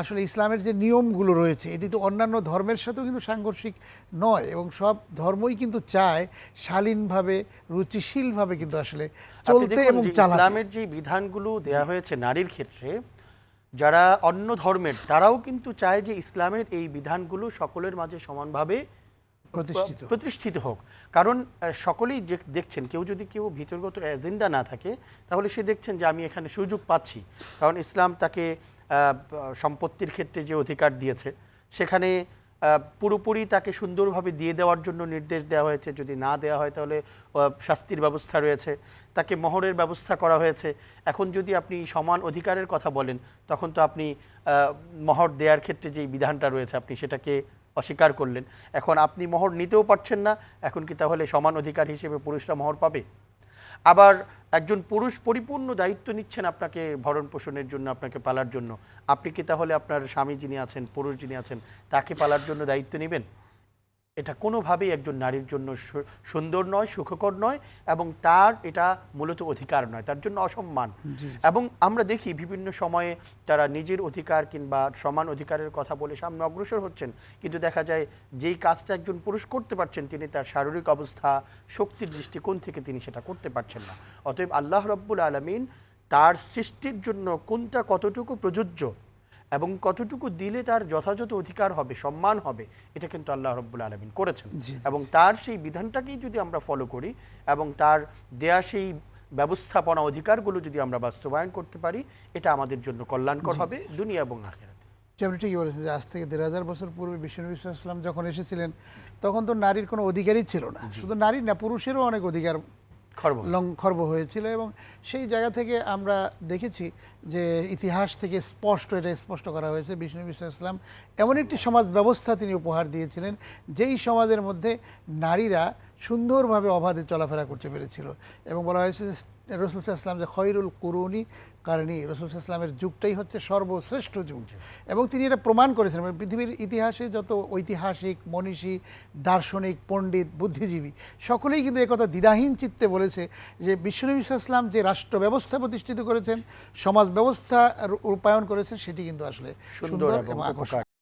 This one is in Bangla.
আসলে ইসলামের যে নিয়মগুলো রয়েছে এটি তো অন্যান্য ধর্মের সাথেও কিন্তু সাংঘর্ষিক নয় এবং সব ধর্মই কিন্তু চায় শালীনভাবে রুচিশীলভাবে কিন্তু আসলে চলতে এবং চালাতে। ইসলামের যে বিধানগুলো দেয়া হয়েছে নারীর ক্ষেত্রে যারা অন্য ধর্মের তারাও কিন্তু চায় যে ইসলামের এই বিধানগুলো সকলের মাঝে সমানভাবে প্রতিষ্ঠিত। প্রতিষ্ঠিত হোক। কারণ সকলেই যে দেখছেন কেউ যদি কেউ ভিতরগত এজেন্ডা না থাকে তাহলে সে দেখছেন যে আমি এখানে সুযোগ পাচ্ছি। কারণ ইসলাম তাকে সম্পত্তির ক্ষেত্রে যে অধিকার দিয়েছে, সেখানে পুরোপুরি তাকে সুন্দরভাবে দিয়ে দেওয়ার জন্য নির্দেশ দেওয়া হয়েছে। যদি না দেওয়া হয় তাহলে শাস্তির ব্যবস্থা রয়েছে। তাকে মহরের ব্যবস্থা করা হয়েছে। এখন যদি আপনি সমান অধিকারের কথা বলেন, তখন তো আপনি মহর দেওয়ার ক্ষেত্রে যে বিধানটা রয়েছে, আপনি সেটাকে অস্বীকার করলেন। এখন আপনি মোহর নিতেও পারছেন না। এখন কি তাহলে সমান অধিকার হিসেবে পুরুষরা মোহর পাবে? আবার একজন পুরুষ পরিপূর্ণ দায়িত্ব নিচ্ছেন আপনাকে ভরণ পোষণের জন্য, আপনাকে পালার জন্য। আপনি কি তাহলে আপনার স্বামী যিনি আছেন, পুরুষ যিনি আছেন, তাকে পালার জন্য দায়িত্ব নেবেন? এটা কোনোভাবেই একজন নারীর জন্য সুন্দর নয় সুখকর নয় এবং তার এটা মূলত অধিকার নয় তার জন্য অসম্মান। এবং আমরা দেখি বিভিন্ন সময়ে তারা নিজের অধিকার কিংবা সমান অধিকারের কথা বলে সামনে অগ্রসর হচ্ছেন। কিন্তু দেখা যায় যেই কাজটা একজন পুরুষ করতে পারছেন তিনি তার শারীরিক অবস্থা শক্তির দৃষ্টিকোণ থেকে তিনি সেটা করতে পারছেন না। অতএব আল্লাহ রব্বুল আলমিন তার সৃষ্টির জন্য কোনটা কতটুকু প্রযোজ্য এবং কতটুকু দিলে তার যথাযথ অধিকার হবে সম্মান হবে এটা কিন্তু আল্লাহ রব্বুল আলমিন করেছেন। এবং তার সেই বিধানটাকেই যদি আমরা ফলো করি এবং তার দেয়া সেই ব্যবস্থাপনা অধিকারগুলো যদি আমরা বাস্তবায়ন করতে পারি এটা আমাদের জন্য কল্যাণকর হবে দুনিয়া এবং আখেরাতে। আপনি ঠিকই বলেছেন যে আজ থেকে দেড় হাজার বছর পূর্বে বিশ্বনবী ইসলাম যখন এসেছিলেন তখন তো নারীর কোনো অধিকারই ছিল না। শুধু নারীর না পুরুষেরও অনেক অধিকার খর্ব হয়েছিল এবং সেই জায়গা থেকে আমরা দেখেছি যে ইতিহাস থেকে স্পষ্ট, এটা স্পষ্ট করা হয়েছে বিষ্ণু বিশ্ব ইসলাম এমন একটি সমাজ ব্যবস্থা তিনি উপহার দিয়েছিলেন, যেই সমাজের মধ্যে নারীরা সুন্দরভাবে অবাধে চলাফেরা করতে পেরেছিল। এবং বলা হয়েছে রসুল ইসলাম যে খয়রুল কুরুনি কারণী রসুল ইসলামের যুগটাই হচ্ছে সর্বশ্রেষ্ঠ যুগ। এবং তিনি এটা প্রমাণ করেছেন মানে পৃথিবীর ইতিহাসে যত ঐতিহাসিক মনীষী দার্শনিক পণ্ডিত বুদ্ধিজীবী সকলেই কিন্তু একথা দ্বিধাহীন চিত্তে বলেছে যে বিশ্বনবী ইসলাম যে রাষ্ট্র ব্যবস্থা প্রতিষ্ঠিত করেছেন সমাজ ব্যবস্থা রূপায়ণ করেছেন সেটি কিন্তু আসলে সুন্দর এবং আকর্ষণীয়। উপকার।